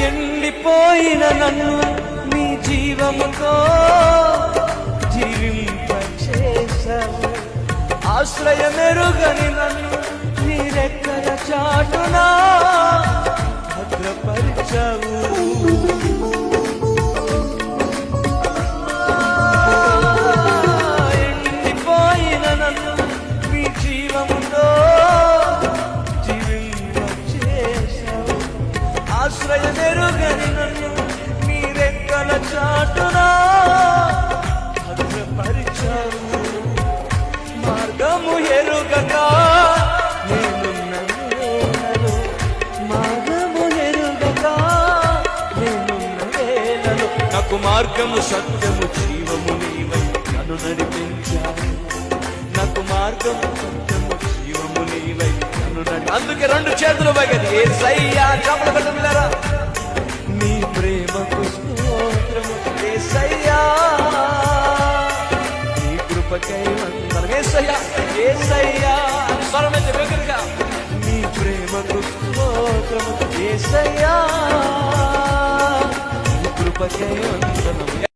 ఎండిపోయిన నన్ను నీ జీవముతో జీవింపచేశావు. ఆశ్రయమెరుగని నన్ను నీ చాటునా? భద్రపరిచావు. ఎండిపోయిన నన్ను నీ జీవముతో ఆశ్రయమెరుగని నన్ను నీ రెక్కల చాటునా భద్రపరిచావు. మార్గము ఎరుగక నేనున్న వేళలో మార్గము ఎరుగక నేనున్న వేళలో నాకు మార్గము సత్యము జీవము నీవై నన్ను నడిపించావు. నాకు మార్గము సత్యము జీవము నీవై నన్ను నడి అందుకే రెండు చేతులు పైగది ఏ సయ్యా కృపకై వందనం. ఏసయ్యా ఏసయ్యా స్వరమైతే నీ ఏసయ్యా కృపకై వందనం.